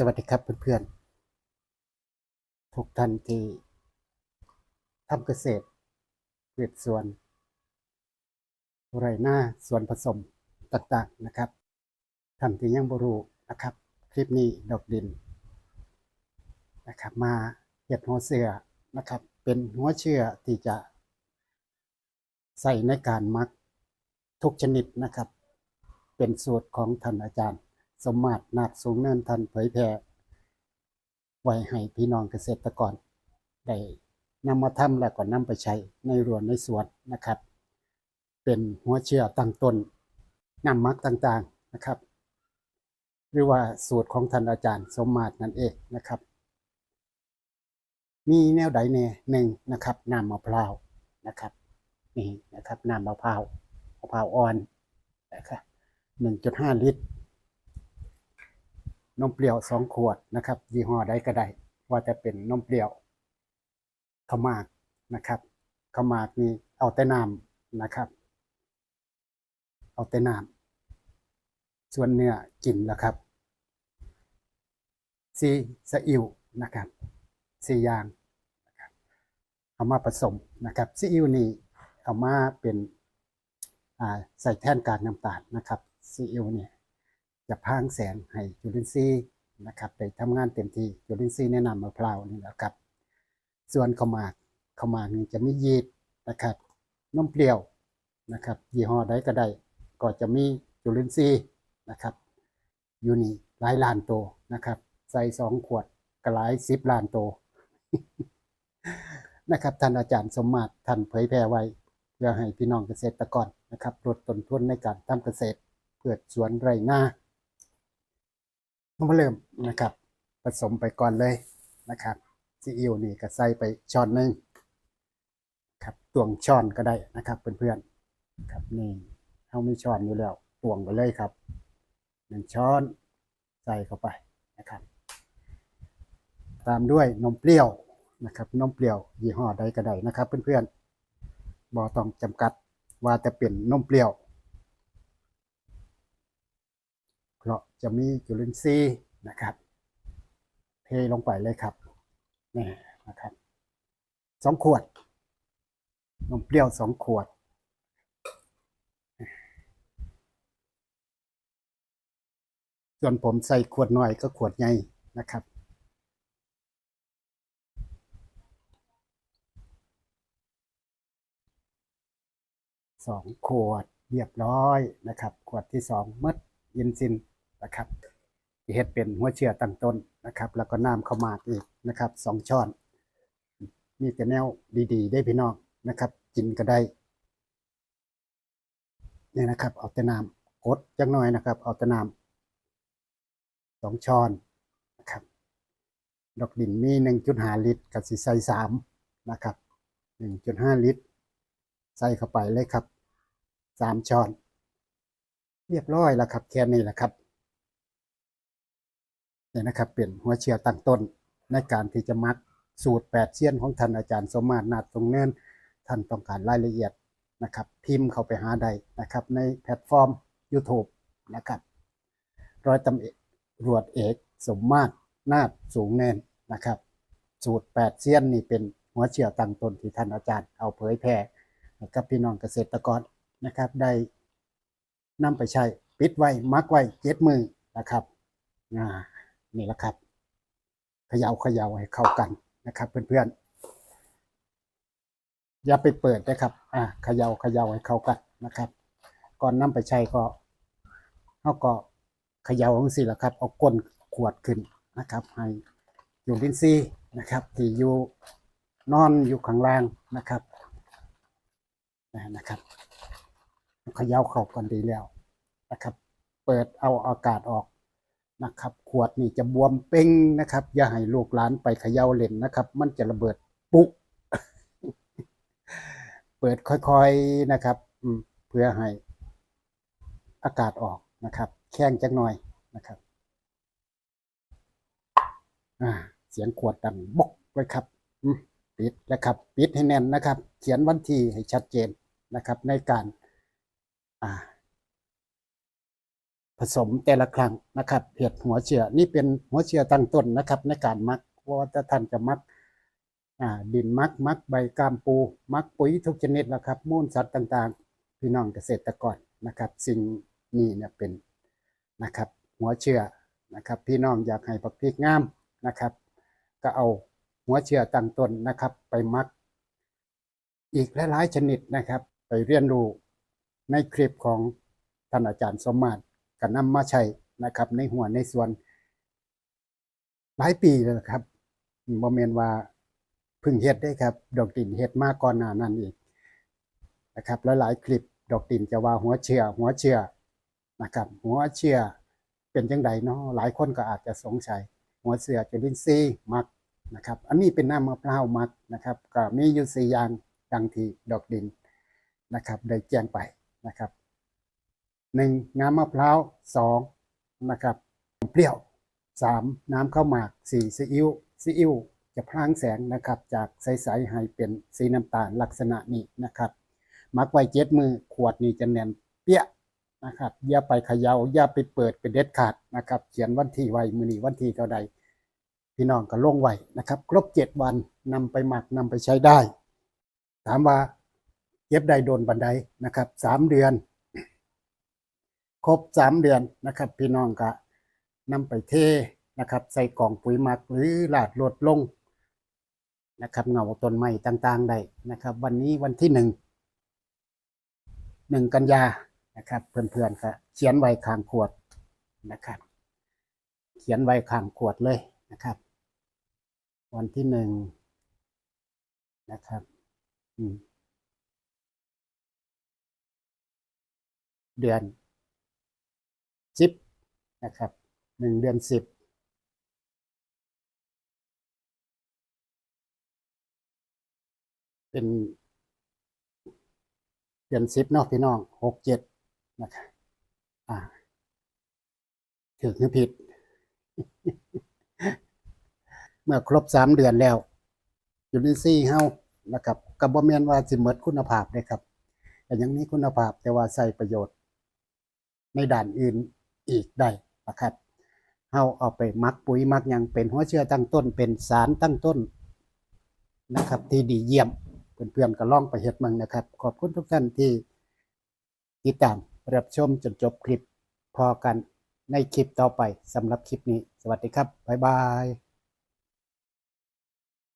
สวัสดีครับเพื่อนๆ ทุกท่านที่ทำเกษตรพืชสวนไรหน้าสวนผสมต่างๆนะครับท่านที่ยังบรูนะครับ คลิปนี้ดอกดินนะครับ มาเห็ดหัวเสือนะครับ เป็นหัวเชื่อที่จะใส่ในการมักทุกชนิดนะครับ เป็นสูตรของท่านอาจารย์ สมมาตรนาดสูงเนินท่านเผยแพร่ไว้ให้พี่น้องเกษตรกร ได้นำมาทำแล้วก็นำไปใช้ในรวนในสวนนะครับ เป็นหัวเชื้อตั้งต้นนำมักต่างๆนะครับ หรือว่าสูตรของท่านอาจารย์สมมาตรนั่นเองนะครับ มีแนวใดแน่หนึ่งนะครับน้ำมะพร้าวนะครับนี่นะครับน้ำมะพร้าวมะพร้าวอ่อนนะครับหนึ่งจุดห้าลิตร นมเปรี้ยวสองขวดนะครับ ยี่ห้อใดก็ได้ ว่าจะเป็นนมเปรี้ยวขามากนะครับขามากนี่เอาแต่น้ำนะครับ เอาแต่น้ำส่วนเนื้อกินแล้วครับซีสอิวนะครับซียางเอามาผสมนะครับซีอิวนี่เอามาเป็นใส่แท่นกากน้ำตาลนะครับซีอิวเนี่ย จะพางแสงให้จุลินทรีย์นะครับได้ทำงานเต็มที่จุลินทรีย์แนะนำมะพร้าวนี่แหละครับ ส่วนข้าวหมากข้าวหมากนี่จะมียีสต์นะครับนมเปรี้ยวนะครับยี่ห้อใดก็ได้ก็จะมีจุลินทรีย์นะครับอยู่นี่หลายล้านตัวนะครับ ใส่สองขวดก็หลายสิบล้านตัวนะครับท่านอาจารย์สมมาตรท่านเผยแพร่ไว้เพื่อให้พี่น้องเกษตรกรนะครับลดต้นทุนในการทำเกษตรเพื่อสวนไรนา มาเริ่มนะครับ ผสมไปก่อนเลยนะครับซีอิ๊วนี่ก็ใส่ไปช้อนหนึ่งครับตวงช้อนก็ได้นะครับ เพื่อนๆครับนี่เขามีช้อนอยู่แล้วตวงไปเลยครับหนึ่งช้อนใส่เข้าไปนะครับ ตามด้วยนมเปรี้ยวนะครับนมเปรี้ยวยี่ห้อใดก็ได้นะครับ เพื่อนๆบอต้องจำกัดว่าจะเป็นนมเปรี้ยว เพ ราะจะมีจุลินทรีย์นะครับ เทลงไปเลยครับนี่นะครับสองขวดนมเปรี้ยวสองขวด ส่วนผมใส่ขวดหน้อยก็ขวดใหญ่นะครับสองขวดเรียบร้อยนะครับ ขวดที่สองมดยินซิน นะครับที่เฮ็ดเป็นหัวเชื้อตั้งต้นนะครับ แล้วก็น้ำข้าวหมากอีกนะครับสองช้อน มีแต่แนวดีๆ ได้พี่น้องนะครับกินก็ได้เนี่ยนะครับ เอาแต่น้ำกดจังหน่อยนะครับ เอาแต่น้ำสองช้อนนะครับ ดอกดินมีหนึ่งจุดห้าลิตรกับสีใส่สามนะครับหนึ่งจุดห้าลิตร ใส่เข้าไปเลยครับสามช้อน เรียบร้อยแล้วครับแค่นี้แหละครับ เนี่ยนะครับเป็นหัวเชื้อตั้งต้นในการที่จะมักสูตรแปดเชียนของท่านอาจารย์สมมาตรนาตรงเนินท่านต้องการรายละเอียดนะครับ พิมพ์เข้าไปหาได้นะครับ ในแพลตฟอร์ม YouTube นะครับร้อยตำเอกรวจเอก สมมาตรนาดสูงเนินนะครับ สูตรแปดเซียนนี่เป็นหัวเชื้อตั้งต้นที่ท่านอาจารย์เอาเผยแพร่กับพี่น้องเกษตรกรนะครับได้นำไปใช้ปิดไว้มักไว้เจ็ดมือนะครับอ่า นี่แหละครับเขย่าเขย่าให้เข้ากันนะครับ เพื่อนๆอย่าไปเปิดนะครับ อ่าเขย่าเขย่าให้เข้ากันนะครับ ก่อนนำไปใช้ก็เขาก็เขย่าของสิละครับ เอาก้นขวดขึ้นนะครับ ให้อยู่ลินซีนะครับ ที่อยู่นอนอยู่ข้างล่างนะครับนะครับเขย่าเข้ากันดีแล้วนะครับ เปิดเอาอากาศออก นะครับ ขวดนี่จะบวมเป้งนะครับ อย่าให้ลูกหลานไปเขย่าเล่นนะครับ มันจะระเบิดปุ๊เปิดค่อยๆนะครับเพื่อให้อากาศออกนะครับ แข้งจักหน่อยนะครับเสียงขวดดังบกไว้ครับปิดแล้วครับ ปิดให้แน่นนะครับ เขียนวันที่ให้ชัดเจนนะครับ ในการ อ่า ผสมแต่ละครั้งนะครับเห็ดหัวเชื้อนี่เป็นหัวเชื้อตั้งต้นนะครับ ในการมักเพราะว่าถ้าท่านจะมักดินมักมักใบกามปู มักปุ๋ยทุกชนิดนะครับมูลสัตว์ต่างๆ พี่น้องเกษตรกรนะครับ สิ่งนี้เนี่ยเป็นนะครับหัวเชื้อนะครับ พี่น้องอยากให้ผักพริกงามนะครับ ก็เอาหัวเชื้อตั้งต้นนะครับ ไปมัก อีกหลายๆชนิดนะครับ ไปเรียนรู้ในคลิปของท่านอาจารย์สมมาตร ก็นำมาใช้นะครับ ในหัวในส่วน หลายปีแล้วครับบ่แม่นว่าพึ่งเฮ็ดได้ครับ ดอกดินเฮ็ดมาก่อนหน้านั้นอีกนะครับหลายๆคลิปดอกดินจะว่าหัวเชื่อหัวเชื่อนะครับ หัวเชื่อเป็นจังไดเนาะหลายคนก็อาจจะสงสัย หัวเสือจุลินทรีย์มักนะครับ อันนี้เป็นน้ำมะพร้าวมักนะครับ ก็มีอยู่สี่อย่างดังที่ดอกดินนะครับ ได้แจ้งไปนะครับ หนึ่งน้ำมะพร้าวสองนะครับเปรี้ยวสามน้ำข้าวหมากสี่ซีอิ๊วซีอิ๊วจะพลางแสงนะครับจากใสๆให้เป็นสีน้ำตาลลักษณะนี้นะครับมักไว้เจ็ดมือขวดนี้จะแน่นเปี้ยนะครับอย่าไปเขยา่าอย่าไปเปิดเป็นเด็ดขาดนะครับเขียนวันที่ไว้มือนี้วันที่เท่าใดพี่น้องก็ลงไว้นะครับครบเจ็ดวันนำไปหมักนำไปใช้ได้ ถามว่าเย็บได้โดนบันไดนะครับสามเดือน ครบสามเดือนนะครับ พี่น้องก็นำไปเทนะครับ ใส่กล่องปุ๋ยหมักหรือลาดลดลงนะครับเงาต้นไม้ต่างๆได้นะครับ วันนี้วันที่หนึ่งหนึ่งกันยานะครับ เพื่อนๆก็เขียนไว้ข้างขวดนะครับ เขียนไว้ข้างขวดเลยนะครับ วันที่หนึ่งนะครับอืมเดือน นะครับหนึ่งเดือนสิบเป็น เดือนสิบเนาะพี่น้องหกเจ็ดนะครับอ่าถือหรือผิด เมื่อครบสามเดือนแล้วจุลินทรีย์เฮานะครับกับบ่แม่นว่าสิหมดคุณภาพเลยครับ แต่ยังมีคุณภาพแต่ว่าใส่ประโยชน์ ในด่านอื่นอีกได้ นะครับเฮาเอาไปมักปุ๋ยมักยังเป็นหัวเชื้อตั้งต้น เป็นสารตั้งต้นนะครับ ที่ดีเยี่ยมเพื่อนๆก็ลองไปเฮ็ดมั่งนะครับ ขอบคุณทุกท่านที่ติดตามรับชมจนจบคลิปพอกันในคลิปต่อไปสำหรับคลิปนี้ สวัสดีครับบ๊ายบาย